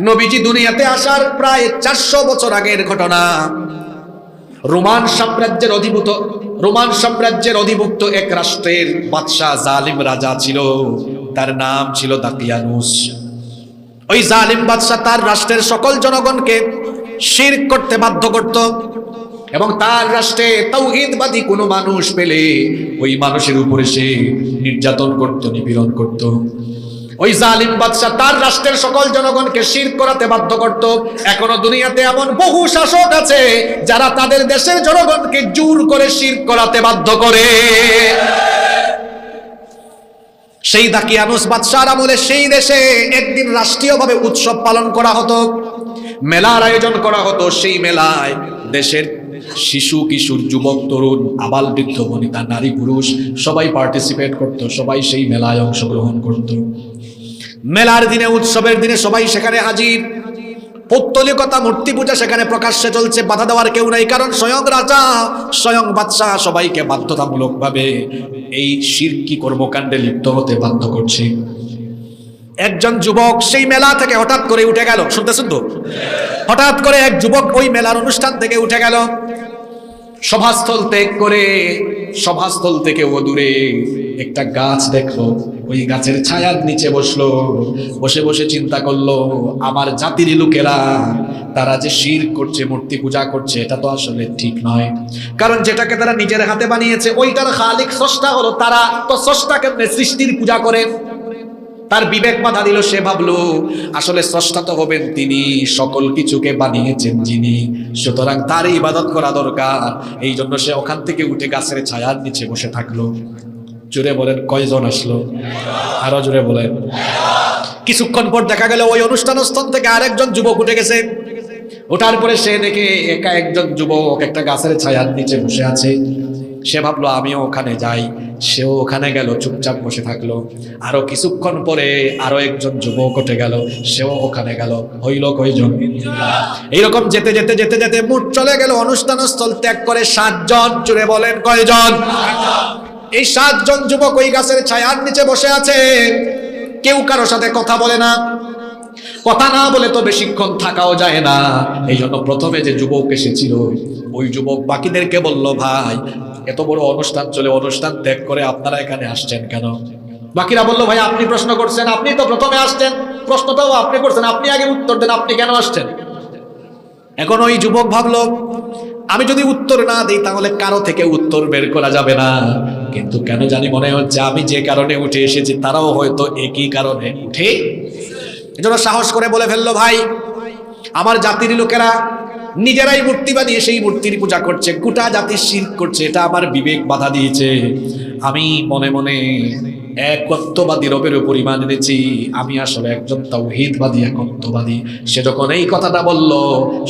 নবীজি দুনিয়াতে আসার প্রায় চারশো বছর আগের ঘটনা। রোমান সাম্রাজ্যের অধিভূত, রোমান সাম্রাজ্যের অধিভুক্ত এক রাষ্ট্রের বাদশাহ জালিম রাজা ছিল। তার নাম ছিল দাকিয়ানুস। ওই জালিম বাদশাহ তার রাষ্ট্রের সকল জনগণকে শির করতে বাধ্য করত এবং তার রাষ্ট্রে তৌহিদবাদী কোনো মানুষ পেলে ওই মানুষের উপরে সে নির্যাতন করত, নিপীড়ন করত। ওই জালিম বাদশাহ তার রাষ্ট্রের সকল জনগণকে শির করাতে বাধ্য করত। এখনও দুনিয়াতে এমন বহু শাসক আছে যারা তাদের দেশের জনগণকে জোর করে শির করাতে বাধ্য করে। সেই দাকিয়ানুস বাদশার আমলে সেই দেশে একদিন রাষ্ট্রীয়ভাবে উৎসব পালন করা হতো। মেলার আয়োজন করা হতো। সেই মেলায় দেশের শিশু, কিশোর, যুবক, তরুণ, আবাল, বৃদ্ধ, বনিতা, নারী, পুরুষ সবাই পার্টিসিপেট করত। সবাই সেই মেলায় অংশগ্রহণ করত। মেলার দিনে, উৎসবের দিনে সবাই সেখানে হাজির। পৌত্তলিকতা মূর্তি পূজা সেখানে প্রকাশ্যে চলছে, বাধা দেওয়ার কেউ নাই, কারণ স্বয়ং রাজা, স্বয়ং বাদশাহ সবাইকে বাধ্যতামূলকভাবে এই শিরকি কর্মকাণ্ডে লিপ্ত হতে বাধ্য করছে। একজন যুবক সেই মেলা থেকে হঠাৎ করে উঠে গেল। শুনতে তো? হঠাৎ করে এক যুবক ওই মেলার অনুষ্ঠান থেকে উঠে গেল। সভাস্থল ত্যাগ করে, সভাস্থল থেকে ও দূরে একটা গাছ দেখল। ওই গাছের ছায়ার নিচে বসল, বসে বসে চিন্তা করল, আমার জাতির লোকেরা, তারা যে শির করছে, মূর্তি পূজা করছে, এটা তো আসলে ঠিক নয়। কারণ যেটাকে তারা নিজের হাতে বানিয়েছে, ওইটার খালিক স্রষ্টা হলো তারা। তো স্রষ্টা কেমনে সৃষ্টির পূজা করে? তার বিবেক বাধা দিল, সে ভাবলো, আসলে স্রষ্টা তো হবেন তিনি, সকল কিছুকে বানিয়েছেন যিনি। সুতরাং তার ইবাদত করা দরকার। এই জন্য সে ওখান থেকে উঠে গাছের ছায়ার নিচে বসে থাকল। জোরে বলেন, কয়জন আসলো? আরও জোরে বলেন। কিছুক্ষণ পর দেখা গেল, ওই অনুষ্ঠান স্থল থেকে আরেকজন যুবক উঠে গেছে। ওঠার পরে সে দেখে একা একজন যুবক একটা গাছের ছায়ার নিচে বসে আছে। সে ভাবলো, আমিও ওখানে যাই। সেও ওখানে গেল, চুপচাপ বসে থাকল। আরও কিছুক্ষণ পরে আরও একজন যুবক উঠে গেল, সেও ওখানে গেল। হইল কয়জন? এইরকম যেতে যেতে যেতে যেতে মুঠ চলে গেল। অনুষ্ঠান স্থল ত্যাগ করে সাতজন। চুরে বলেন, কয়জন? এই সাতজন যুবক ওই গাছের ছায়ার নিচে বসে আছে। কেউ কারও সাথে কথা বলে না। কথা না বলে তো বেশিক্ষণ থাকাও যায় না। এই জন্য প্রথমে যে যুবক এসেছিল, ওই যুবক বাকিদেরকে বলল, ভাই এত বড় অনুষ্ঠান চলে, অনুষ্ঠান ত্যাগ করে আপনারা এখানে আসছেন কেন? বাকিরা বলল, ভাই, আপনি প্রশ্ন করছেন, আপনি তো প্রথমে আসছেন। প্রশ্নটাও আপনি করছেন, আপনি আগে উত্তর দেন, আপনি কেন আসছেন? এখন ওই যুবক ভাবলো, আমি যদি উত্তর না দিই, তাহলে কারও থেকে উত্তর বের করা যাবে না। কিন্তু কেন জানি মনে হচ্ছে, আমি যে কারণে উঠে এসেছি, তারাও হয়তো একই কারণে উঠে এজন্য সাহস করে বলে ফেলল, ভাই, আমার জাতির লোকেরা নিজেরাই মূর্তি বানিয়ে সেই মূর্তির পূজা করছে, গোটা জাতির শির করছে, এটা আমার বিবেক বাধা দিয়েছে। আমি মনে মনে একত্ববাদী রবের উপর ইমান এনেছি, আমি আসলে একজন তৌহিদবাদী একত্ববাদী। সে যখন এই কথাটা বলল,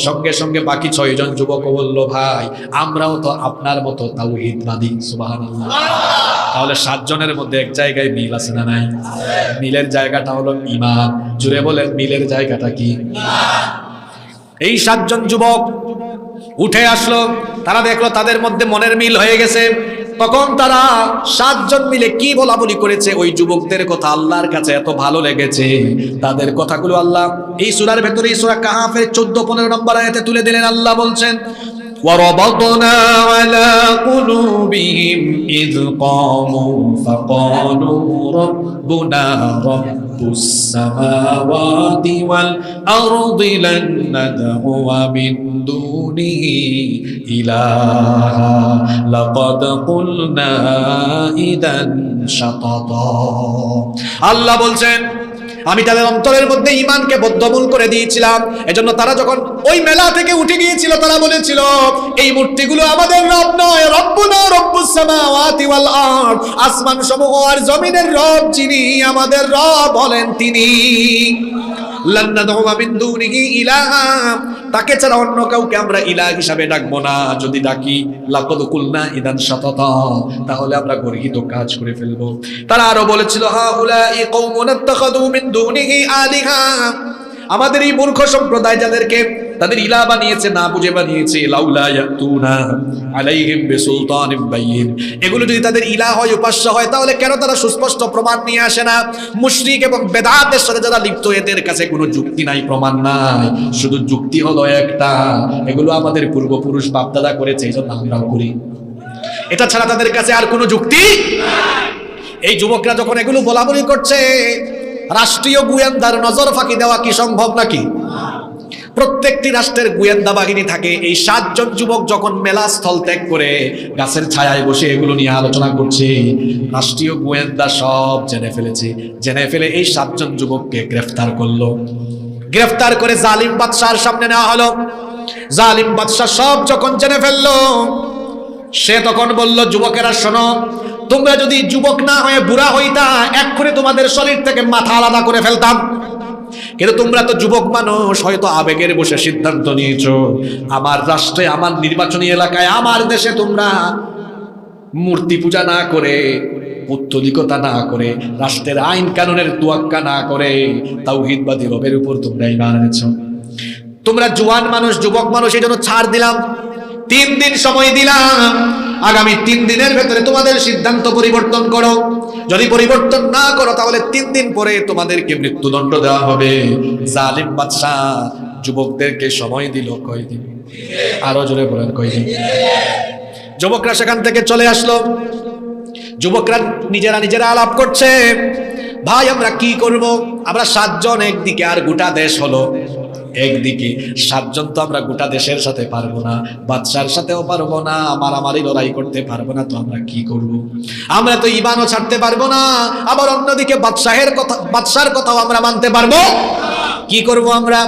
সঙ্গে সঙ্গে বাকি ছয়জন যুবক বলল, ভাই, আমরাও তো আপনার মতো তৌহিদবাদী সুবহানাল্লাহ। তাহলে সাতজনের মধ্যে এক জায়গায় মিল আছে না নাই? মিলের জায়গাটা হলো ইমান জুড়ে বলেন, মিলের জায়গাটা কি? এই সাতজন যুবক উঠে আসলো তারা দেখলো তাদের মধ্যে মনের মিল হয়ে গেছে তখন তারা সাতজন মিলে কি বলা বলি করেছে ওই যুবকদের কথা আল্লাহর কাছে এত ভালো লেগেছে তাদের কথাগুলো আল্লাহ এই সুরার ভেতরে এই সুরা কাহাফের চোদ্দ পনেরো নম্বর আয়াতে তুলে দিলেন আল্লাহ বলছেন وربطنا على قلوبهم إذ قاموا فقالوا ربنا رب رب السماوات والأرض لن ندعو من دونه إلها لقد قلنا إذا شططا الله بلسن আমি তাদের অন্তরের মধ্যে ইমানকে বদ্ধমূল করে দিয়েছিলাম। এজন্য তারা যখন ওই মেলা থেকে উঠে গিয়েছিল, তারা বলেছিল, এই মূর্তিগুলো আমাদের রব নয়, রব্বুনা রব্বু সামাওয়াতি ওয়াল আরদ। আসমান আর জমিনের রব যিনি আমাদের রব বলেন তিনি। তাকে ছাড়া অন্য কাউকে আমরা ইলা হিসাবে ডাকবো না। যদি ডাকি, লাকদ কুলনা ইদান শাতাতা। তাহলে আমরা গর্হিত কাজ করে ফেলব। তারা আরও বলেছিল, হা উলাই কওমুন ইত্তাখাদু মিন দুনিহি আলিহা। আমাদের এই মূর্খ সম্প্রদায় যাদেরকে তাদের ইলা বানিয়েছে, না বুঝে বানিয়েছে এগুলো যদি তাদের ইলা হয়, উপাস্য হয়, তাহলে কেন তারা সুস্পষ্ট প্রমাণ নিয়ে আসে না? মুশরিক এবং বেদাতের সাথে যারা লিপ্ত, এদের কাছে কোনো যুক্তি নাই, প্রমাণ নাই। শুধু যুক্তি হলো একটা, এগুলো আমাদের পূর্বপুরুষ বাপদাদা করেছে এই জন্য আমরাও করি। এটা ছাড়া তাদের কাছে আর কোনো যুক্তি এই যুবকরা যখন এগুলো বলা বলি করছে, রাষ্ট্রীয় গোয়েন্দার নজর ফাঁকি দেওয়া কি সম্ভব নাকি? প্রত্যেকটি রাষ্ট্রের গোয়েন্দা বাহিনী থাকে। এই সাতজন যুবক যখন মেলা স্থল ত্যাগ করে গাছের ছায়ায় বসে এগুলো নিয়ে আলোচনা করছে, রাষ্ট্রীয় গোয়েন্দা সব জেনে ফেলেছে। জেনে ফেলে এই সাতজন যুবককে গ্রেফতার করল। গ্রেফতার করে জালিম বাদশার সামনে নেওয়া হলো। জালিম বাদশাহ সব যখন জেনে ফেলল, সে তখন বলল, যুবকেরা, শোনো, তোমরা যদি যুবক না হয়ে বুড়া হইতা, এক্ষুনি তোমাদের শরীর থেকে মাথা আলাদা করে ফেলতাম। কিন্তু তোমরা তো যুবক মানুষ, হয়তো আবেগের বসে সিদ্ধান্ত নিয়েছো। আমার রাষ্ট্রে, আমার নির্বাচনী এলাকায়, আমার দেশে তোমরা মূর্তি পূজা না করে পুত্তলিকতা না করে, রাষ্ট্রের আইন কানুনের তুয়াক্কা না করে, তাওহিদবাদী রবের উপর তোমরা ইমান এনেছ। তোমরা জোয়ান মানুষ, যুবক মানুষ, এই জন্য ছাড় দিলাম। তিন দিন সময় দিলাম। আগামী তিন দিনের ভেতরে তোমাদের সিদ্ধান্ত পরিবর্তন করো। যদি পরিবর্তন না করো, তাহলে তিন দিন পরে তোমাদেরকে মৃত্যুদণ্ড দেওয়া হবে। জালিম বাদশাহ যুবকদেরকে সময় দিল কয়দিন আরও জোরে বলেন কয়দিন যুবকরা সেখান থেকে চলে আসলো। যুবকরা নিজেরা নিজেরা আলাপ করছে, ভাই, আমরা কি করব? আমরা সাতজন একদিকে আর গোটা দেশ হলো। একদিকে, সাতজন তো আমরা গোটা দেশের সাথে পারব না, বাদশার সাথেও পারব না, আমার আমারই লড়াই করতে পারব না, তো আমরা কি করব। আমরা তো ইমানও ছাড়তে পারব না, আবার অন্যদিকে বাদশাহের কথা বাদশার কথাও আমরা মানতে পারব কি করব আমরা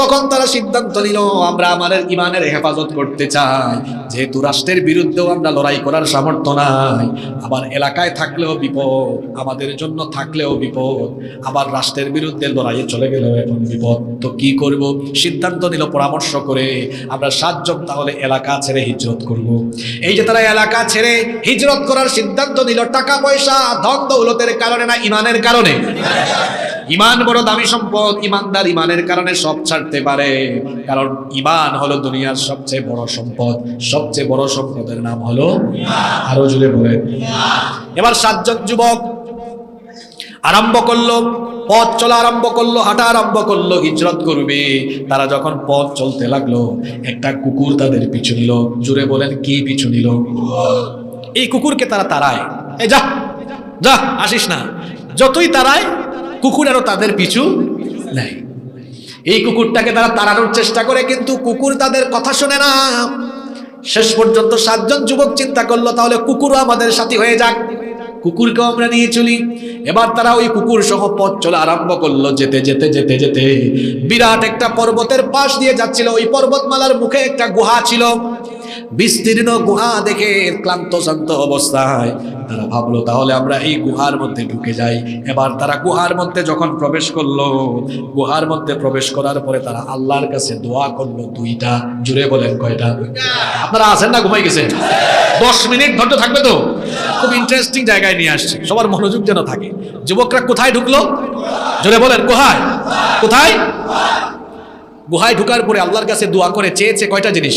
তখন তারা সিদ্ধান্ত নিল, আমরা আমাদের ইমানের হেফাজত করতে চাই। যেহেতু রাষ্ট্রের বিরুদ্ধেও আমরা লড়াই করার সামর্থ্য নাই, আবার এলাকায় থাকলেও বিপদ, আমাদের জন্য থাকলেও বিপদ, আবার রাষ্ট্রের বিরুদ্ধে লড়াইয়ে চলে গেলেও এখন বিপদ। তো কি করব? সিদ্ধান্ত নিল পরামর্শ করে, আমরা সাতজন তাহলে এলাকা ছেড়ে হিজরত করব। এই যে তারা এলাকা ছেড়ে হিজরত করার সিদ্ধান্ত নিল টাকা পয়সা ধন দৌলতের কারণে না, ইমানের কারণে? ইমান বড় দামি সম্পদ, ইমানদার ইমানের কারণে সব ছাড়তে পারে। কারণ ইমান হলো দুনিয়ার সবচেয়ে বড় সম্পদ। সবচেয়ে বড় সম্পদের নাম হলো আরও জুড়ে বলেন। এবার সাতজন যুবক আরম্ভ করল পথ চলা আরম্ভ করল হাঁটা আরম্ভ করল হিজরত করবে। তারা যখন পথ চলতে লাগল একটা কুকুর তাদের পিছু নিল। জুড়ে বলেন কি পিছু নিল? এই কুকুরকে তারা তাড়ায়। এই যা যা আসিস না। যতই তাড়ায় কুকুরেরও তাদের পিছু নেয়। এই কুকুরটাকে তারা তাড়ানোর চেষ্টা করে, কিন্তু কুকুর তাদের কথা শোনে না। শেষ পর্যন্ত সাতজন যুবক চিন্তা করল, তাহলে কুকুরও আমাদের সাথী হয়ে যাক। কুকুরকেও আমরা নিয়ে চলি। এবার তারা ওই কুকুর সহ পথ চলা আরম্ভ করল, যেতে যেতে যেতে যেতে। বিরাট একটা পর্বতের পাশ দিয়ে যাচ্ছিল। ওই পর্বতমালার মুখে একটা গুহা ছিল। বিস্তীর্ণ গুহা দেখে ক্লান্ত শান্ত অবস্থায় তারা ভাবলো, তাহলে আমরা এই গুহার মধ্যে ঢুকে যাই। এবার তারা গুহার মধ্যে যখন প্রবেশ করল, গুহার মধ্যে প্রবেশ করার পরে তারা আল্লাহর কাছে দোয়া করল দুইটা জুড়ে বলেন কয়টা? আপনারা আছেন না? ঘুমাই গেছেন? দশ মিনিট ধৈর্য থাকবে তো? খুব ইন্টারেস্টিং জায়গায় নিয়ে আসছে। সবার মনোযোগ যেন থাকে। যুবকরা কোথায় ঢুকলো? জোরে বলেন, কোথায়? কোথায়? গুহায় ঢুকার পরে আল্লাহর কাছে দোয়া করে চেয়েছে কয়টা জিনিস?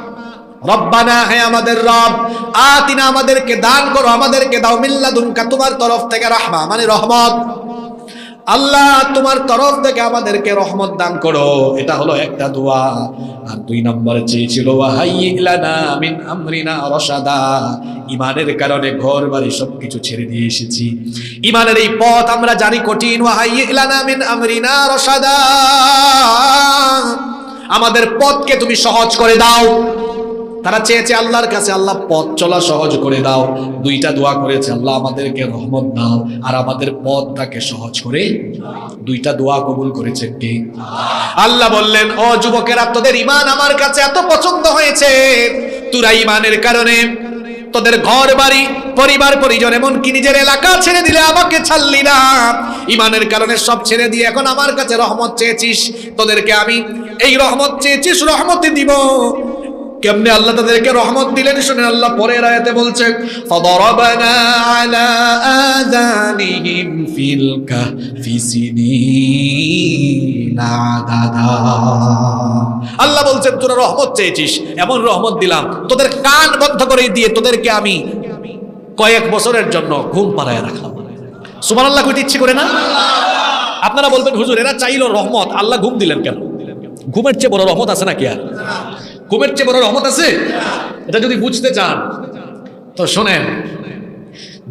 রব্বানা, হে আমাদের রব, আতিনা আমাদেরকে দান করো, আমাদেরকে দাও মিল্লাদুনকা তোমার তরফ থেকে রাহমা মানে রহমত। আল্লাহ, তোমার তরফ থেকে আমাদেরকে রহমত দান করো। এটা হলো একটা দোয়া। আর দুই নম্বরে চেয়েছিল আমরিনা ইমানের কারণে ঘর বাড়ি সবকিছু ছেড়ে দিয়ে এসেছি। ইমানের এই পথ আমরা জানি কঠিন। আমরিনা রসাদা আমাদের পথকে তুমি সহজ করে দাও। তারা চেয়েছে আল্লাহর কাছে, আল্লাহ, পথ চলা সহজ করে দাও। দুইটা দোয়া করেছে, আল্লাহ, আমাদেরকে রহমত দাও আর আমাদের পথটাকে সহজ করে দুইটা দোয়া কবুল করেছে কে? আল্লাহ বললেন, ও যুবকেরা, তোদের ইমান আমার কাছে এত পছন্দ হয়েছে। তোরা ইমানের কারণে তোদের ঘর বাড়ি পরিবার, পরিজন, এমনকি নিজের এলাকা ছেড়ে দিলে আমাকে ছাড়লি না। ইমানের কারণে সব ছেড়ে দিয়ে এখন আমার কাছে রহমত চেয়েছিস। তোদেরকে আমি এই রহমত চেয়েছিস, রহমতে দিব। কেমনে আল্লাহ তাদেরকে রহমত দিলেন শুনে আল্লাহ পরে আয়াতে বলছে আল্লাহ বলছেন, তোরা রহমত চেয়েছিস, এমন রহমত দিলাম, তোদের কান বন্ধ করে দিয়ে তোদেরকে আমি কয়েক বছরের জন্য ঘুম পাড়ায় রাখলাম। সুমান আল্লাহ কইতে ইচ্ছে করে না? আপনারা বলবেন, হুজুর, এরা চাইলো রহমত, আল্লাহ ঘুম দিলেন কেন? ঘুমের চেয়ে বড় রহমত আছে না কি আর? ঘুমের চেয়ে বড় রহমত আছে? এটা যদি বুঝতে চান। তো শোনেন,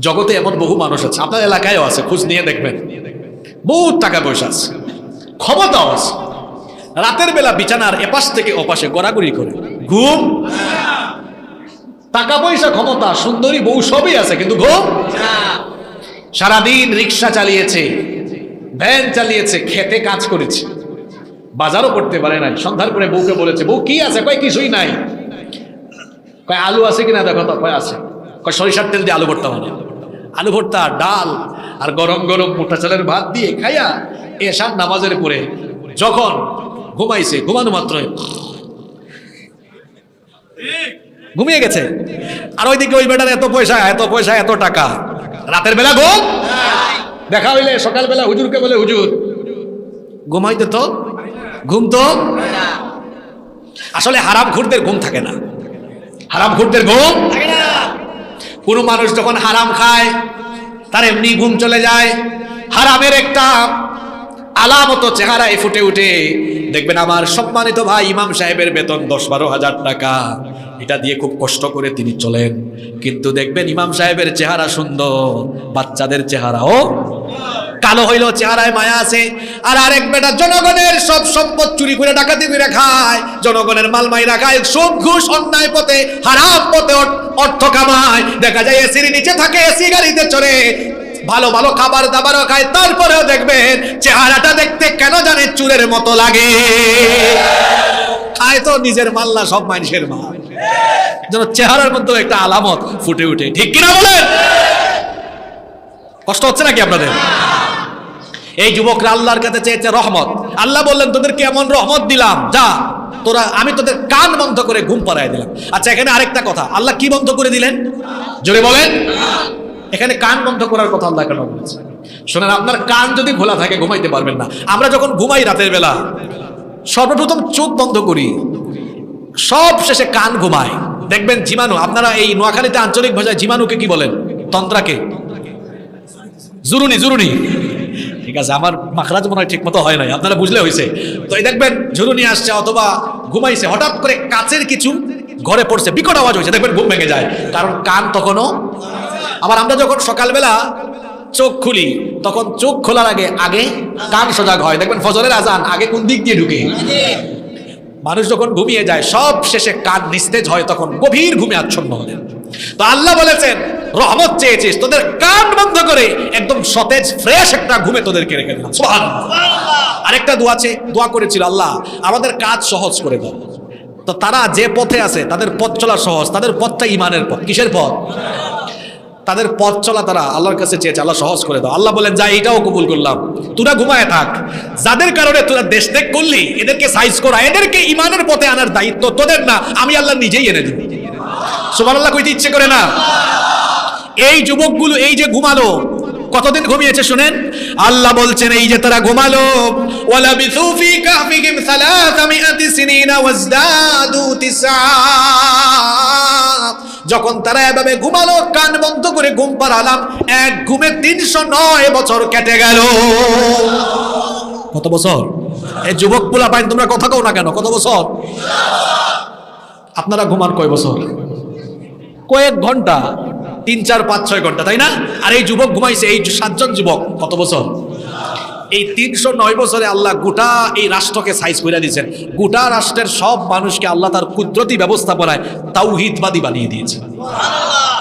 জগতে এমন বহু মানুষ আছে, আপনার এলাকায়ও আছে, খোঁজ নিয়ে দেখবেন। বহুত টাকা পয়সা আছে, ক্ষমতাও আছে। রাতের বেলা বিছানার এপাশ থেকে ওপাশে গড়াগড়ি করে, ঘুম? টাকা পয়সা, ক্ষমতা, সুন্দরী বউ সবই আছে, কিন্তু ঘুম? সারাদিন রিক্সা চালিয়েছে, ভ্যান চালিয়েছে, খেতে কাজ করেছে। বাজারও করতে পারে নাই। সন্ধ্যার পরে বউকে বলেছে, বউ, কি আছে? কয়, কিছুই নাই। কয়, আলু আছে কিনা? দেখো তো, কয়, আছে। কয়, সরিষার তেল দিয়ে আলু ভর্তা বানাও আলু ভর্তা, ডাল আর গরম গরম মোটা চালের ভাত দিয়ে খাইয়া এসার নামাজের পরে যখন ঘুমাইছে, ঘুমানো মাত্র ঘুমিয়ে গেছে। আর ওইদিকে ওই বেটার এত পয়সা এত পয়সা, এত টাকা। রাতের বেলা ঘুম? দেখা হইলে সকালবেলা হুজুরকে বলে, হুজুর, ঘুমাইতে তো ঘুম তো? আসলে হারাম ঘুরদের ঘুম থাকে না। হারাম ঘুরদের ঘুম থাকে না। কোনো মানুষ যখন হারাম খায়, তার এমনি ঘুম চলে যায়। হারামের একটা আলামত চেহারায় ফুটে উঠে। দেখবেন আমার সম্মানিত ভাই ইমাম সাহেবের বেতন দশ বারো হাজার টাকা। এটা দিয়ে খুব কষ্ট করে তিনি চলেন। কিন্তু দেখবেন ইমাম সাহেবের চেহারা সুন্দর, বাচ্চাদের চেহারাও কালো হইল, চেহারায় মায়া আছে। আর আরেক বেটা জনগণের সব সম্পদ চুরি করে ডাকাতি করে খায়। জনগণের মাল মাইরা খায় সুদ ঘুষ অন্যায় পথে, হারাম পথে অর্থ কামায়। দেখা যায় এসির নিচে থাকে, এসি গাড়িতে চড়ে। ভালো ভালো খাবার দাবারও খায়, তারপরেও দেখবেন চেহারাটা দেখতে কেন জানে চুরের মতো লাগে। খায় তো নিজের মাল্লা সব মানুষের মাল। যেন চেহারার মধ্যে একটা আলামত ফুটে উঠে ঠিক কিনা বলেন? কষ্ট হচ্ছে নাকি আপনাদের? এই যুবকরা আল্লাহর কাছে চেয়েছে রহমত। আল্লাহ বললেন তোদেরকে এমন রহমত দিলাম? যা, তোরা, আমি তোদের কান বন্ধ করে ঘুম পাড়ায় দিলাম। আচ্ছা এখানে আরেকটা কথা। আল্লাহ কি বন্ধ করে দিলেন? জোরে বলেন। এখানে কান বন্ধ করার কথা আল্লাহ কেন বলেছে? শোনেন, আপনার কান যদি খোলা থাকে, ঘুমাইতে পারবেন না। আমরা যখন ঘুমাই রাতের বেলা, সর্বপ্রথম চোখ বন্ধ করি। সব শেষে কান ঘুমায়। দেখবেন জীবাণু আপনারা এই নোয়াখালীতে আঞ্চলিক ভাষায় জীবাণুকে কি বলেন? তন্ত্রাকে? জুরুনি জুরুনি। ঠিক আছে? আমার মাখরাজ মনে হয় ঠিক মতো হয় নাই, আপনারা বুঝলে হয়েছে তো এই দেখবেন ঝুরুনি আসছে অথবা ঘুমাইছে, হঠাৎ করে কাচের কিছু ঘরে পড়ছে, বিকট আওয়াজ হয়েছে দেখবেন ঘুম ভেঙে যায়। কারণ কান তখনও আবার আমরা যখন সকালবেলা চোখ খুলি, তখন চোখ খোলার আগে আগে কান সজাগ হয়। দেখবেন ফজরের আজান, আগে কোন দিক দিয়ে ঢুকে? মানুষ যখন ঘুমিয়ে যায়, সব শেষে কান নিস্তেজ হয়, তখন গভীর ঘুমে আচ্ছন্ন হয়। তো আল্লাহ বলেছেন, রহমত চেয়েছিস, তোদের কান বন্ধ করে একদম সতেজ ফ্রেশ একটা ঘুমে তোদেরকে রেখে দিলাম। সুবহানাল্লাহ। আরেকটা দোয়া আছে, দোয়া করেছিল আল্লাহ, আমাদের কাজ সহজ করে দাও। তো তারা যে পথে আছে, তাদের পথ চলা সহজ, তাদের পথটা ইমানের পথ। কিসের পথ? তাদের পথ চলা তারা আল্লাহর কাছে চেয়েছে, আল্লাহ, সহজ করে দাও। আল্লাহ বলেন, যা এটাও কবুল করলাম। তোরা ঘুমায় থাক। যাদের কারণে তোরা দেশ ত্যাগ করলি, এদেরকে সাইজ করা, এদেরকে ইমানের পথে আনার দায়িত্ব তোদের না, আমি আল্লাহ নিজেই এনে দিই সুমান আল্লাহ কইতে ইচ্ছে করে না। এই যুবকগুলো এই যে ঘুমালো, কতদিন ঘুমিয়েছে শুনেন? আল্লাহ বলছেন, এই যে তারা ঘুমালো, ওয়ালা বিসুফি কাহফিহিম সালাসামিআতি সিনিনা ওয়াজদাদু তিসআ। যখন তারা এভাবে ঘুমালো, কান বন্ধ করে ঘুম পাড়ালাম, এক ঘুমে তিনশো নয় বছর কেটে গেল। কত বছর? এই যুবক পোলা পাইন তোমরা কথা কও না কেন, কত বছর? আপনারা ঘুমান কয় বছর? কয়েক ঘণ্টা, তিন, চার, পাঁচ, ছয় ঘণ্টা, তাই না? আর এই যুবক ঘুমাইছে, এই সাতজন যুবক, কত বছর? এই তিনশো নয় বছরে আল্লাহ গোটা এই রাষ্ট্রকে সাইজ করে দিয়েছেন। গোটা রাষ্ট্রের সব মানুষকে আল্লাহ তার কুদরতি ব্যবস্থাপনায় তাওহিদবাদী বানিয়ে দিয়েছে।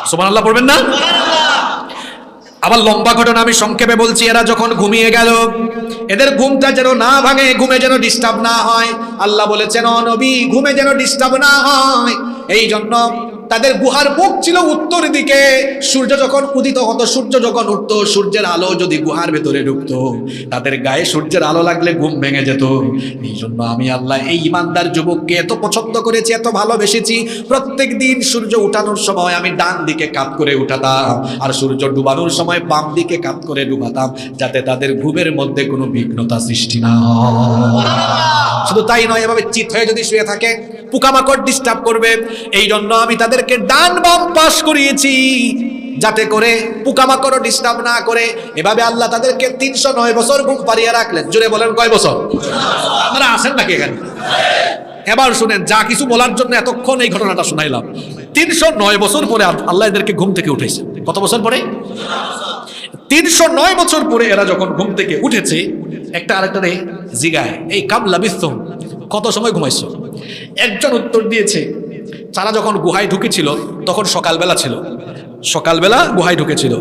সোমান আল্লাহ পড়বেন না? আবার লম্বা ঘটনা আমি সংক্ষেপে বলছি, এরা যখন ঘুমিয়ে গেল, এদের ঘুমটা যেন না ভাঙে, ঘুমে যেন ডিস্টার্ব না হয়। আল্লাহ বলেছেন অনবি ঘুমে যেন ডিস্টার্ব না হয়। এই জন্য তাদের গুহার মুখ ছিল উত্তর দিকে। সূর্য যখন উদিত হতো, সূর্য যখন উঠতো, সূর্যের আলো যদি গুহার ভেতরে ঢুকতো, তাদের গায়ে সূর্যের আলো লাগলে ঘুম ভেঙে যেত। এই জন্য আমি আল্লাহ এই ইমানদার যুবককে এত পছন্দ করেছি, এত ভালোবেসেছি। প্রত্যেক দিন সূর্য উঠানোর সময় আমি ডান দিকে কাত করে উঠাতাম আর সূর্য ডুবানোর সময় বাম দিকে কাত করে ডুবাতাম, যাতে তাদের ঘুমের মধ্যে কোনো বিঘ্নতা সৃষ্টি না শুধু তাই নয়, এভাবে চিত হয়ে যদি শুয়ে থাকে পোকামাকড় ডিস্টার্ব করবে। এই জন্য আমি তাদেরকে ডান বাম পাশ করিয়েছি যাতে করে পোকামাকড়ও ডিস্টার্ব না করে। এভাবে আল্লাহ তাদেরকে তিনশো নয় বছর ঘুম পাড়িয়ে রাখলেন। জুড়ে বলেন কয় বছর? আপনারা আছেন নাকি এখানে? এবার শুনেন, যা কিছু বলার জন্য এতক্ষণ এই ঘটনাটা শোনাইলাম। তিনশো নয় বছর পরে আল্লাহ এদেরকে ঘুম থেকে উঠেছে। কত বছর পরে? তিনশো নয় বছর পরে এরা যখন ঘুম থেকে উঠেছে, একটা আরেকটা রে জিগায়, এই কাবলা বিস্তম কত সময় ঘুমাইছো? একজন উত্তর দিয়েছে তারা যখন গুহায় ঢুকেছিল তখন সকালবেলা ছিল। সকালবেলা গুহায় ঢুকেছিল।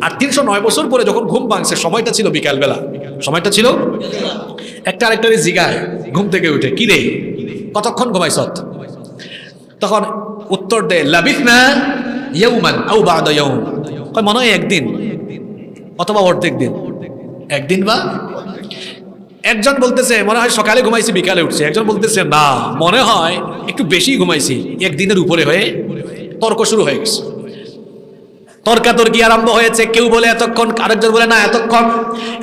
আর তিনশো নয় বছর পরে যখন ঘুম ভাঙছে সময়টা ছিল বিকালবেলা। সময়টা ছিল? একটা আরেকটা রে জিগায় ঘুম থেকে উঠে কি রে? কতক্ষণ ঘুমাইছ? তখন উত্তর দেয় লাবিস না ইয়ৌমান আউ বাদ মনে হয় একদিন অথবা অর্ধেক দিন। একদিন বা একজন বলতেছে, মনে হয় সকালে ঘুমাইছি, বিকালে উঠছে। একজন বলতেছে, না, মনে হয় একটু বেশি ঘুমাইছি, একদিনের উপরে হয়ে তর্ক শুরু হয়ে গেছে। তর্কাতর্কি আরম্ভ হয়েছে, কেউ বলে এতক্ষণ, আরেকজন বলে, না, এতক্ষণ।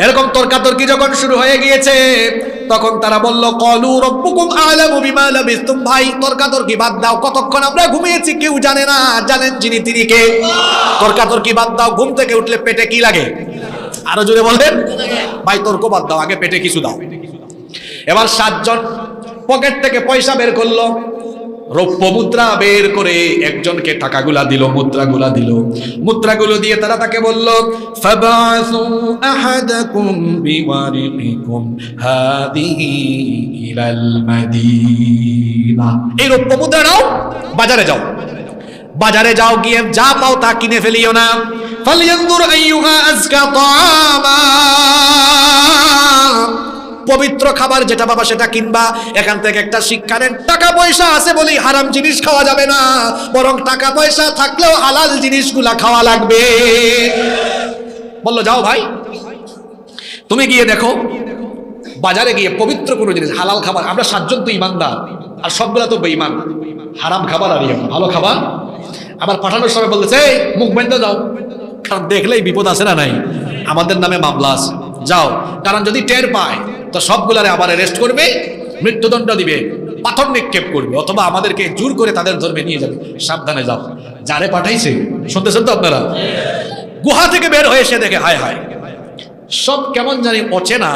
এরকম তর্কাতর্কি যখন শুরু হয়ে গিয়েছে, তখন তারা বলল, কলু রব্বুকুম আলামু বিমা লাবিস্তুম। ভাই, তর্কাতর্কি বাদ দাও, কতক্ষণ আমরা ঘুমিয়েছি কেউ জানে না। জানেন যিনি, তিনি কে? তর্কাতর্কি বাদ দাও, ঘুম থেকে উঠলে পেটে কি লাগে? আরও জোরে বলবেন ভাই, তর্ক বাদ দাও, আগে পেটে কিছু দাও। এবার সাতজন পকেট থেকে পয়সা বের করল। রৌপ্য মুদ্রা বের করে একজনকে টাকাগুলা দিল, মুদ্রাগুলা দিল। মুদ্রাগুলো দিয়ে তারা তাকে বলল এই রৌপ্য মুদ্রা নাও, বাজারে যাও। বাজারে যাও গিয়ে যা পাও তা কিনে ফেলিও না। ফালিয়ানদুর আইয়ুহা আজকা তাআমা। পবিত্র খাবার যেটা বাবা সেটা কিনবা এখান থেকে একটা শিক্ষারের টাকা পয়সা আছে বলেই হারাম জিনিস খাওয়া যাবে না। বরং টাকা পয়সা থাকলেও হালাল জিনিসগুলা খাওয়া লাগবে। বলল যাও ভাই তুমি গিয়ে দেখো বাজারে গিয়ে পবিত্র কোনো জিনিস হালাল খাবার আমরা সাতজন তো ইমানদার আর সবগুলা তো বেঈমান। হারাম খাবার আর ইয়ে ভালো খাবার? আবার পাঠানোর সময় বলতেছে "এই, মুখ বেঁধে যাও কারণ দেখলেই বিপদ আছে না নাই? আমাদের নামে মামলা আছে। যাও, কারণ যদি টের পায়, তো সবগুলারে আবার অ্যারেস্ট করবে, মৃত্যুদণ্ড দিবে, পাথর নিক্ষেপ করবে, অথবা আমাদেরকে জোর করে তাদের ধর্মে নিয়ে যাবে। সাবধানে যাও। যারে পাঠাইছে, শুনতেছেন তো আপনারা? গুহা থেকে বের হয়ে এসে দেখে, হায় হায়, সব কেমন জানি অচেনা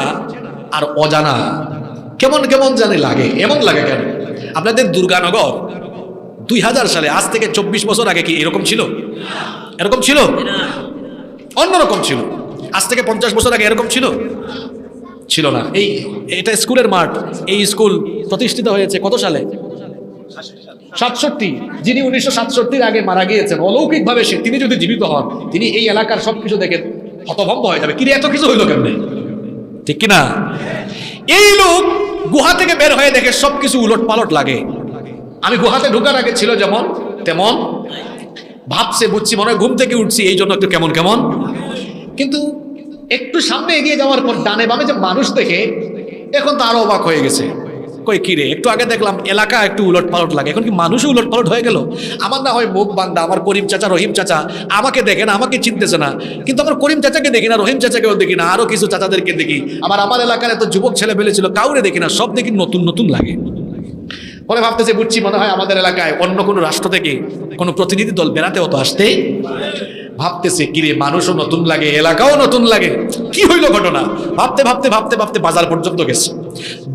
আর অজানা। কেমন কেমন জানি লাগে, এমন লাগে কেন? আপনাদের দুর্গানগর, দুই হাজার সালে, আজ থেকে চব্বিশ বছর আগে কি এরকম ছিল? এরকম ছিল? অন্যরকম ছিল। আজ থেকে পঞ্চাশ বছর আগে এরকম ছিল? ছিল না। এই, এটা স্কুলের মাঠ। এই স্কুল প্রতিষ্ঠিত হয়েছে কত সালে? সাতষট্টি। যিনি উনিশশো সাতষট্টির আগে মারা গিয়েছেন, অলৌকিকভাবে সে তিনি যদি জীবিত হন, তিনি এই এলাকার সবকিছু দেখে হতভম্ব হয়ে যাবে। কিরে, এত কিছু হইল কেমনে? ঠিক কিনা? এই লোক গুহা থেকে বের হয়ে দেখে সবকিছু উলট পালট লাগে। আমি গুহাতে ঢোকার আগে ছিল যেমন, তেমন ভাবছে, বুঝছি, মনে হয় ঘুম থেকে উঠছি, এই জন্য একটু কেমন কেমন? কিন্তু একটু সামনে এগিয়ে যাওয়ার পর ডানে বামে যে মানুষ দেখে, এখন তো আরও অবাক হয়ে গেছে। কই, কি রে? একটু আগে দেখলাম এলাকা একটু উলট পালট লাগে, এখন কি মানুষও উলট পালট হয়ে গেল? আমার না হয় মুখ বান্দা, আমার করিম চাচা, রহিম চাচা, আমাকে দেখে না, আমাকে চিনতেছে না। কিন্তু আমার করিম চাচাকে দেখি না, রহিম চাচাকেও দেখি না, আরও কিছু চাচাদেরকে দেখি। আমার আমার এলাকার এত যুবক ছেলে পেলে ছিল, কাউরে দেখি না, সব দেখি নতুন নতুন লাগে। পরে ভাবতেছে, বুঝছি মনে হয় আমাদের এলাকায় অন্য কোনো রাষ্ট্র থেকে কোনো প্রতিনিধি দল বেড়াতে হতো আসতে ভাবতেছে, কিরে, মানুষও নতুন লাগে, এলাকাও নতুন লাগে। কি হইল ঘটনা? ভাবতে ভাবতে ভাবতে ভাবতে বাজার পর্যন্ত গেছে।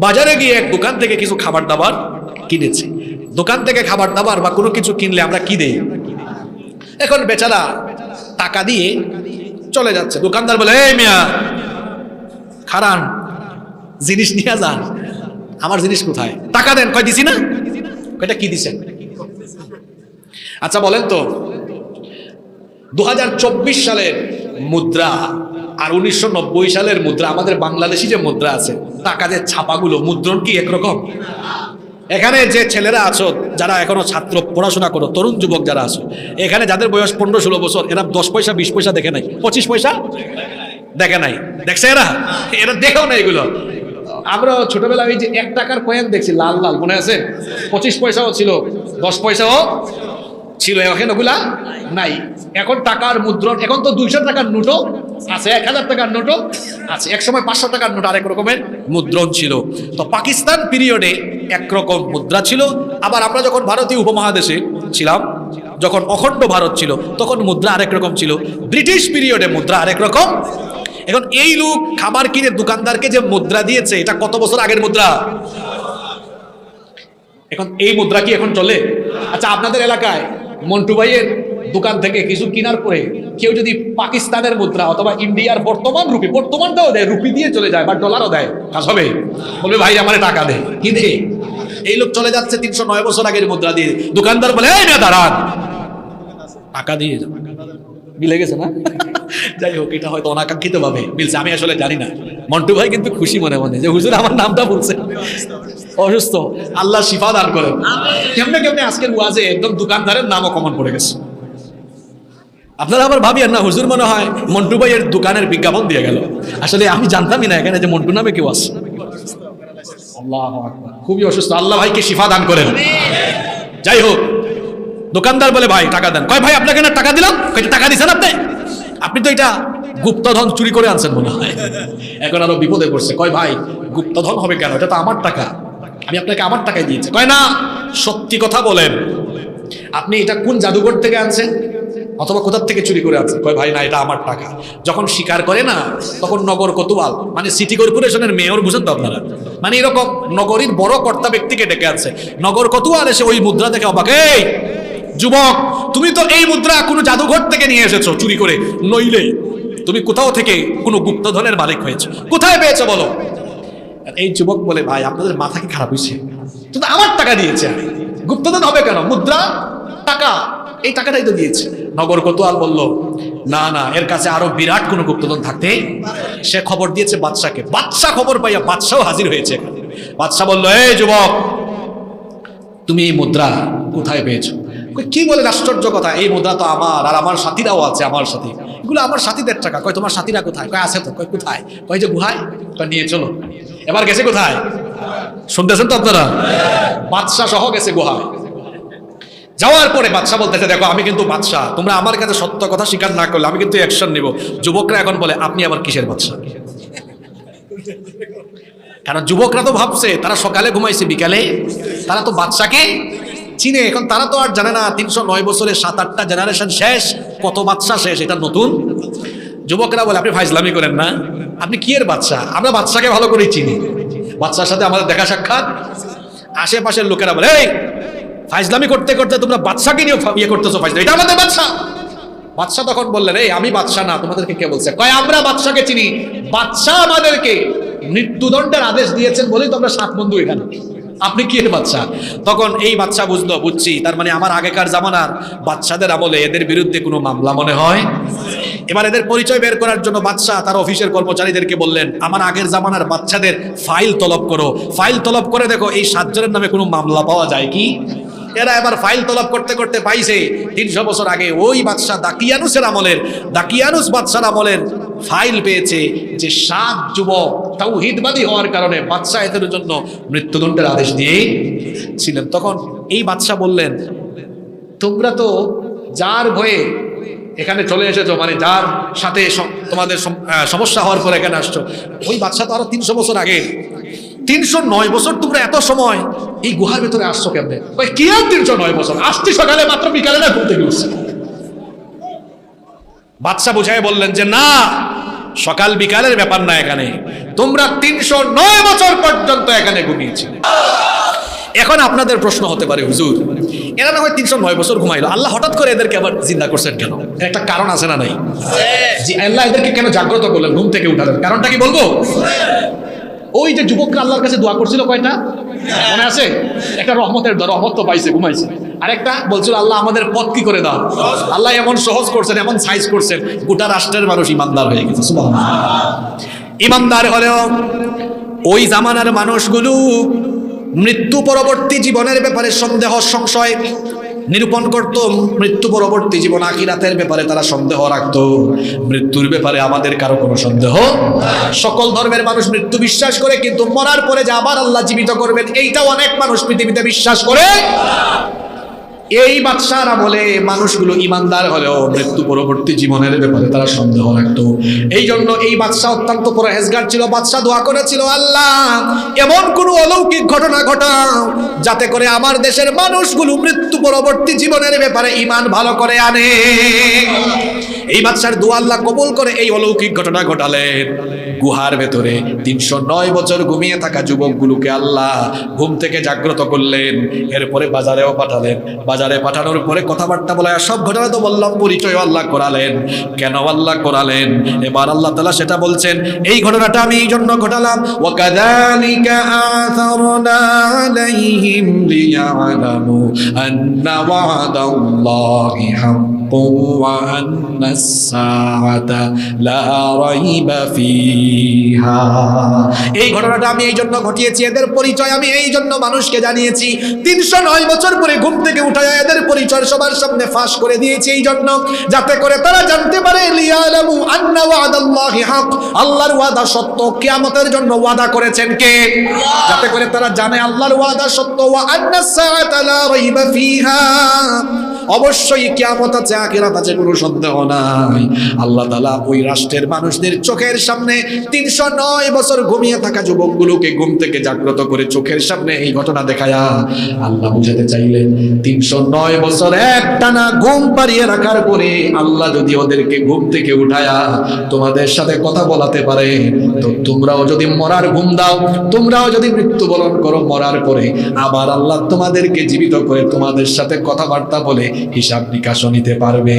বাজারে গিয়ে এক দোকান থেকে কিছু খাবার দাবার কিনেছে। দোকান থেকে খাবার দাবার বা কোনো কিছু কিনলে আমরা কি দেই? এখন বেচারা টাকা দিয়ে চলে যাচ্ছে। দোকানদার বলে, এই মিয়া, খারান, জিনিস নিয়ে যান। আমার জিনিস কোথায়? টাকা দেন, কয় দিছি না? কয়টা কি দিছেন? আচ্ছা বলেন তো দু সালের মুদ্রা আর উনিশশো নব্বই সালের মুদ্রা, আমাদের বাংলাদেশি যে মুদ্রা আছে, টাকা যে ছাপাগুলো, মুদ্রণ কি একরকম? এখানে যে ছেলেরা আছো, যারা এখনও ছাত্র, পড়াশোনা করো, তরুণ যুবক যারা আছো, এখানে যাদের বয়স পনেরো ষোলো বছর, এরা দশ পয়সা, বিশ পয়সা দেখে নাই। পঁচিশ পয়সা দেখে নাই। দেখছে এরা? এরা দেখেও না এগুলো। আমরা ছোটবেলায় ওই যে এক টাকার কয়েন দেখছি, লাল লাল, মনে আছে? পঁচিশ পয়সাও ছিল, দশ পয়সাও ছিল, এখন ওগুলা নাই। এখন টাকার মুদ্রণ, এখন তো দুইশো টাকার নোটও আছে, এক হাজার টাকার নোটও আছে। এক সময় পাঁচশো টাকার নোট আরেক রকমের মুদ্রণ ছিল। তো পাকিস্তান পিরিয়ডে একরকম মুদ্রা ছিল। আবার আমরা যখন ভারতীয় উপমহাদেশে ছিলাম, যখন অখণ্ড ভারত ছিল, তখন মুদ্রা আরেক রকম ছিল। ব্রিটিশ পিরিয়ডে মুদ্রা আরেক রকম এখন এই লোক খাবার কিনে দোকানদারকে যে মুদ্রা দিয়েছে, এটা কত বছর আগের মুদ্রা? এখন এই মুদ্রা কি এখন চলে? আচ্ছা আপনাদের এলাকায় মন্টু ভাইয়ের দোকান থেকে কিছু কেনার পরে কেউ যদি পাকিস্তানের মুদ্রা অথবা ইন্ডিয়ার বর্তমান রুপি, বর্তমানটাও দেয়, রুপি দিয়ে চলে যায়, বা ডলারও দেয়, কাজ হবে। বলবে, ভাই, আমার টাকা দে। কি দে? এই লোক চলে যাচ্ছে তিনশো নয় বছর আগের মুদ্রা দিয়ে। দোকানদার বলে দাঁড়ান। টাকা দিয়ে যাও মিলে গেছে না? যাই হোক এটা হয়তো অনাকাঙ্ক্ষিত ভাবে মিলছে আমি আসলে জানি না। মন্টু ভাই কিন্তু খুশি মনে মনে যে হুজুর আমার নামটা বলছে। অসুস্থ। আল্লাহ শিফা দান করেন। কেমনে কেমনে আজকের ওয়াজে একদম দোকানদারের নামও কমন পড়ে গেছে। আপনারা আবার ভাবিয়েন না হুজুর মনে হয় মন্টু ভাইয়ের দোকানের বিজ্ঞাপন দিয়ে গেল। আসলে আমি জানতামই না এখানে যে মন্টু নামে কেউ আছে। আল্লাহ খুবই অসুস্থ। আল্লাহ ভাইকে শিফা দান করেন। যাই হোক দোকানদার বলে, ভাই, টাকা দেন। কয়, ভাই, আপনাকে না টাকা দিলাম? টাকা দিছেন আপনি? আপনি তো এটা গুপ্তধন চুরি করে আনছেন মনে হয়। এখন আরও বিপদে পড়ছে। কয়, ভাই, গুপ্তধন হবে কেন? এটা তো আমার টাকা। আমি আপনাকে আমার টাকায় দিয়েছি। কয়, না, সত্যি কথা বলেন। আপনি এটা কোন জাদুঘর থেকে আনছেন? অথবা কোথার থেকে চুরি করে আনছেন? কয়, ভাই, না, এটা আমার টাকা। যখন স্বীকার করে না, তখন নগর কোতোয়াল মানে সিটি কর্পোরেশনের মেয়র, বুঝেন তো আপনারা? মানে এরকম নগরীর বড় কর্তা ব্যক্তিকে ডেকে আছে নগর কোতোয়াল এসে ওই মুদ্রা দেখে অবাক, এই যুবক, তুমি তো এই মুদ্রা কোনো জাদুঘর থেকে নিয়ে এসেছ চুরি করে। নইলে তুমি কোথাও থেকে কোনো গুপ্তধনের মালিক হয়েছে। কোথায় পেয়েছ বলো? এই যুবক বলে, ভাই, আপনাদের মাথা কি খারাপ হয়েছে? কিন্তু আমার টাকা দিয়েছে আমি। গুপ্তধন হবে কেন? মুদ্রা? টাকা? এই টাকাটাই তো দিয়েছে। নগর কোতোয়াল বলল, না না, এর কাছে আরও বিরাট কোনো গুপ্তধন থাকতে সে খবর দিয়েছে বাদশাকে। বাদশা খবর পাইয়া বাদশাও হাজির হয়েছে বাদশা বলল, এই যুবক, তুমি এই মুদ্রা কোথায় পেয়েছ? কি বলে আশ্চর্য কথা? এই মুদ্রা তো আমার, আর আমার সাথীরাও আছে, আমার সাথে। এগুলো আমার সাথীদের টাকা। কয় তোমার সাথীরা কোথায়? কয় আছে তো। কয় কোথায়? কয় যে গুহায়? কয় নিয়ে চলো। এবার গেছে কোথায়? শুনতেছেন তো আপনারা? বাদশা সহ গেছে গুহায়। যাওয়ার পরে বাদশা বলতেছে, দেখো, আমি কিন্তু বাদশা তোমরা আমার কাছে সত্য কথা স্বীকার না করলে আমি কিন্তু অ্যাকশন নিব। যুবকরা এখন বলে, আপনি আবার কিসের বাদশা কারণ যুবকরা তো ভাবছে, তারা সকালে ঘুমাইছে, বিকালে। তারা তো বাচ্চাকে চিনে, এখন তারা তো আর জানে না, তিনশো নয় বছরের সাত আটটা জেনারেশন শেষ, কত বাচ্চা শেষ, এটা নতুন। যুবকরা বলে, আপনি ফাইজলামি করেন না। আপনি কি এর বাচ্চা আমরা বাচ্চাকে ভালো করেই চিনি। বাচ্চার সাথে আমাদের দেখা সাক্ষাৎ। আশেপাশের লোকেরা বলে, এই, ফাইজলামি করতে করতে তোমরা বাচ্চাকে নিয়ে ইয়ে করতেছো ফাইজলামি। এটা আমাদের বাচ্চা বাদশা তখন বললেন, এই, আমি বাদশা না, তোমাদেরকে কে বলছে? কয়, আমরা বাদশাকে চিনি। বাদশা আমাদেরকে মৃত্যুদণ্ডের আদেশ দিয়েছেন বলেই তো আমরা সাত বন্ধু এখানে। আপনি কি এর বাচ্চা? তখন এই বাচ্চা বুঝলো, বুঝছি। তার মানে আমার আগেকার জামানার বাচ্চাদের আমলে এদের বিরুদ্ধে কোনো মামলা মনে হয়? এবার এদের পরিচয় বের করার জন্য বাচ্চা তার অফিসের কর্মচারীদেরকে বললেন, আমার আগের জামানার বাচ্চাদের ফাইল তলব করো। ফাইল তলব করে দেখো, এই সাতজনের নামে কোনো মামলা পাওয়া যায় কি? এরা এবার ফাইল তলব করতে করতে পাইছে। তিনশো বছর আগে ওই বাদশাহ দাকিয়ানুসের আমলের, দাকিয়ানুস বাদশার আমলের ফাইল পেয়েছে যে সাত যুবক তাওহিদবাদী হওয়ার কারণে বাদশাহ এদের জন্য মৃত্যুদণ্ডের আদেশ দিয়ে ছিলেন। তখন এই বাদশাহ বললেন, তোমরা তো যার ভয়ে এখানে চলে এসেছ মানে যার সাথে তোমাদের সম- সমস্যা হওয়ার পর এখানে আসছো, ওই বাচ্চা তো আরও তিনশো বছর আগে তিনশো নয় বছর তোমরা এত সময় এই গুহার ভেতরে আসছো কেমনে? কি আর তিনশো নয় বছর? আসছি সকালে মাত্র, বিকালে না ঘুরতে গিয়েছি বাদশা বুঝাই বললেন যে, না, সকাল বিকালের ব্যাপার না এখানে। তোমরা তিনশো নয় বছর পর্যন্ত এখানে ঘুমিয়েছিলে। এখন আপনাদের প্রশ্ন হতে পারে, হুজুর, এরা না হয় তিনশো নয় বছর ঘুমাইলো? আল্লাহ হঠাৎ করে এদেরকে আবার জিন্দা করছেন কেন? একটা কারণ আছে না নাই? আল্লাহ এদেরকে কেন জাগ্রত করলেন? ঘুম থেকে উঠালেন। কারণটা কি বলব? ওই যে যুবকরা আল্লাহর কাছে দোয়া করছিল কয়টা? মনে আছে? একটা রহমতের রহমত তো পাইছে, ঘুমাইছে। আরেকটা বলছিল, আল্লাহ আমাদের পথ কি করে দাও? আল্লাহ এমন সহজ করছেন, এমন সাইজ করছেন, গোটা রাষ্ট্রের মানুষ ইমানদার হয়ে গেছে। ইমানদার হলেও ওই জামানার মানুষগুলো মৃত্যু পরবর্তী জীবনের ব্যাপারে সন্দেহ, সংশয় নিরূপণ করত, মৃত্যু পরবর্তী জীবন আখিরাতের ব্যাপারে তারা সন্দেহ রাখত। মৃত্যুর ব্যাপারে আমাদের কারও কোনো সন্দেহ সকল ধর্মের মানুষ মৃত্যু বিশ্বাস করে, কিন্তু মরার পরে যে আবার আল্লাহ জীবিত করবেন, এইটাও অনেক মানুষ পৃথিবীতে বিশ্বাস করে। এই বাদশার বলে মানুষগুলো ইমানদার হলেও মৃত্যু পরবর্তী জীবনের ব্যাপারে তারা সন্দেহ রাখত এই জন্য এই বাদশাহ অত্যন্ত পরহেজগার ছিল, বাদশাহ দোয়া করেছিল, আল্লাহ, এমন কোন অলৌকিক ঘটনা ঘটাও যাতে করে আমার দেশের মানুষগুলো মৃত্যু পরবর্তী জীবনের ব্যাপারে ইমান ভালো করে আনে। এই বাদশার দোয়া আল্লাহ কবুল করে এই অলৌকিক ঘটনা ঘটালেন। গুহার ভেতরে তিনশো নয় বছর ঘুমিয়ে থাকা যুবকগুলোকে আল্লাহ ঘুম থেকে জাগ্রত করলেন। এরপরে বাজারেও পাঠালেন। বাজারে পাঠানোর পরে কথাবার্তা বলে সব ঘটনা তো বললাম, পরিচয় আল্লাহ করালেন। কেন আল্লাহ করালেন? এবার আল্লাহ তালা সেটা বলছেন, এই ঘটনাটা আমি এই জন্য ঘটালাম। ও আথরনা আলাইহিম হাম وأن الساعة لا ريب فيها এই ঘটনাটা আমি এই জন্য ঘটিয়েছি এদের পরিচয় আমি এই জন্য মানুষকে জানিয়েছি তিনশো নয় বছর পরে ঘুম থেকে উঠায় এদের পরিচয় সবার সামনে ফাঁস করে দিয়েছি এই জন্য যাতে করে তারা জানতে পারে লিয়ালামু আন্না ওয়াদাল্লাহি হক আল্লাহর ওয়াদা সত্য কিয়ামতের জন্য ওয়াদা করেছেন কে যাতে করে তারা জানে আল্লাহর ওয়াদা সত্য ওয়া আন্না সাআতা লা রাইবা ফিহা অবশ্যই কিয়ামত আছে, আখিরাত আছে, কোনো সন্দেহ নাই। আল্লাহ তাআলা ওই রাষ্ট্রের মানুষদের চোখের সামনে তিনশো নয় বছর ঘুমিয়ে থাকা যুবকগুলোকে ঘুম থেকে জাগ্রত করে চোখের সামনে এই ঘটনা দেখায়া আল্লাহ বুঝাতে চাইলেন, তিনশো নয় বছর একটানা ঘুম পাড়িয়ে রাখার পরে আল্লাহ যদি ওদেরকে ঘুম থেকে উঠায়া তোমাদের সাথে কথা বলাতে পারে, তো তোমরাও যদি মরার ঘুম দাও, তোমরাও যদি মৃত্যুবরণ করো মরার পরে, আবার আল্লাহ তোমাদেরকে জীবিত করে তোমাদের সাথে কথাবার্তা বলে হিসাব নিকাশও নিতে পারবে।